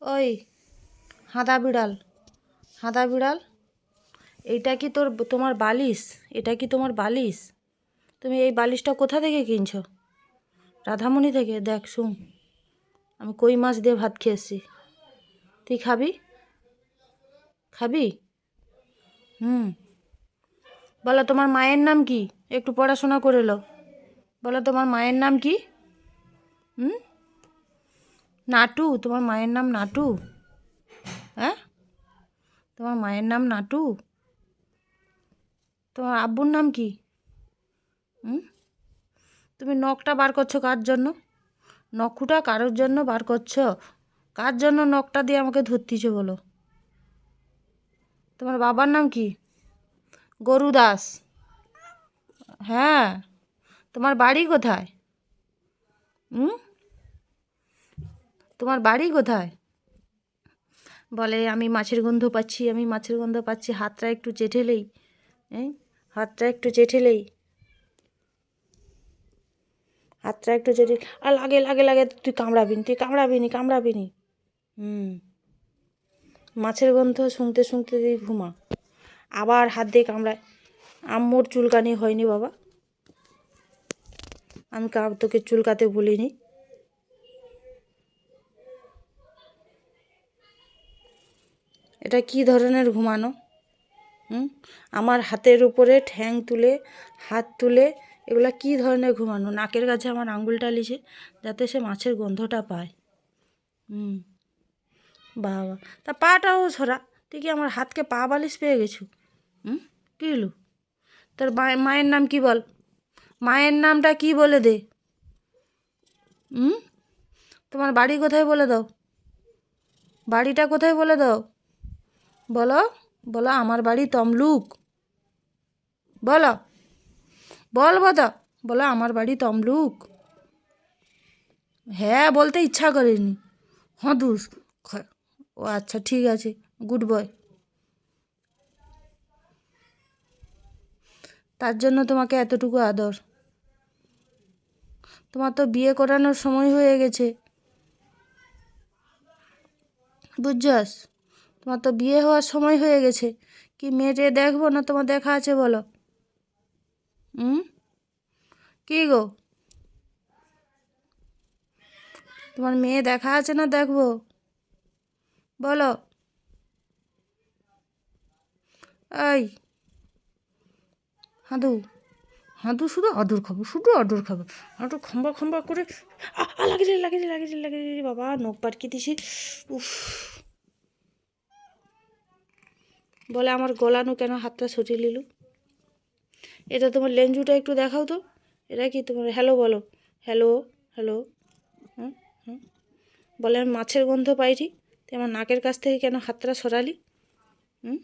ওই হাঁদা বিড়াল হাঁদা বিড়াল। এইটা কি তোর তোমার বালিশ? এটা কি তোমার বালিশ? তুমি এই বালিশটা কোথা থেকে কিনছো? রাধামণি থেকে। দেখ, শুন। আমি কই মাছ দিয়ে ভাত খেয়েছি। তুই খাবি? খাবি? হুম। বলো, তোমার মায়ের নাম কি? একটু পড়াশোনা করে লো। বলো, তোমার মায়ের নাম কি? হুম? নাটু, তোমার মায়ের নাম নাটু? হ্যাঁ? তোমার মায়ের নাম নাটু? তোমার আব্বুর নাম কি? হুম? তুমি নখটা বার করছ কার জন্য? নখুটা কারোর জন্য বার করছ? কার জন্য নখটা দিয়ে আমাকে ধরতিছো বলো? তোমার বাবার নাম কি? গরু দাস। হ্যাঁ? তোমার বাড়ি কোথায়? হুম? তোমার বাড়ি কোথায়? বলে, আমি মাছের গন্ধ পাচ্ছি, আমি মাছের গন্ধ পাচ্ছি, হাতটা একটু চেঠেলেই হ্যাঁ হাতটা একটু চেঠেলেই। হাতটা একটু চেটে আর লাগে লাগে লাগে, তুই কামড়াবি তুই কামড়াবি নি কামড়াবি নি। হুম। মাছের গন্ধ শুনতে শুনতে তুই ঘুমা। আবার হাত দিয়ে কামড়ায়। আম্মুর চুলকানি হয়নি বাবা। আমি কা তোকে চুলকাতে বলিনি। এটা কি ধরনের ঘুমানো? হুম? আমার হাতের উপরে ঠ্যাং তুলে, হাত তুলে, এগুলা কি ধরনের ঘুমানো? নাকের কাছে আমার আঙ্গুলটা লিছে যাতে সে মাছের গন্ধটা পায়। হুম। বাবা, তা পাটাও সরা তুই কি আমার হাতকে পা বালিশ পেয়ে গেছু? হুম? কী হলো? তোর মায়ের নাম কি বল? মায়ের নামটা কি বলে দে? তোমার বাড়ি কোথায় বলে দাও? বাড়িটা কোথায় বলে দাও? বলো বলো আমার বাড়ি তমলুক। বলো, বল বদা, বলো আমার বাড়ি তমলুক। হ্যাঁ বলতে ইচ্ছা করেনি। হদুস ও আচ্ছা ঠিক আছে। Good boy. তার জন্য তোমাকে এতটুকু আদর। তোমার তো বিয়ে করানোর সময় হয়ে গেছে। বুঝছস? তোমার তো বিয়ে হওয়ার সময় হয়ে গেছে। কি মেয়েটে দেখব না তোমার দেখা আছে বলো? হুম? কী গো? তোমার মেয়ে দেখা আছে না দেখব? বলো। এই, হাঁদু। হাঁদু শুধু আদর খাব, শুধু আদর খাব। হাঁটু খম্বা খম্বা করে লাগে রে লাগে রে লাগে লাগে বাবা, নখ পাটকে দিছি উফ। বলে আমার গলানো কেন হাতটা সরিয়ে নিল? এটা তোমার লেঞ্জুটা একটু দেখাও তো। এটা কি তোমার, হ্যালো বলো। Hello hello. হুম হুম। বলে আমি মাছের গন্ধ পাইছি তুই আমার নাকের কাছ থেকে কেন হাতটা সরালি? হুম?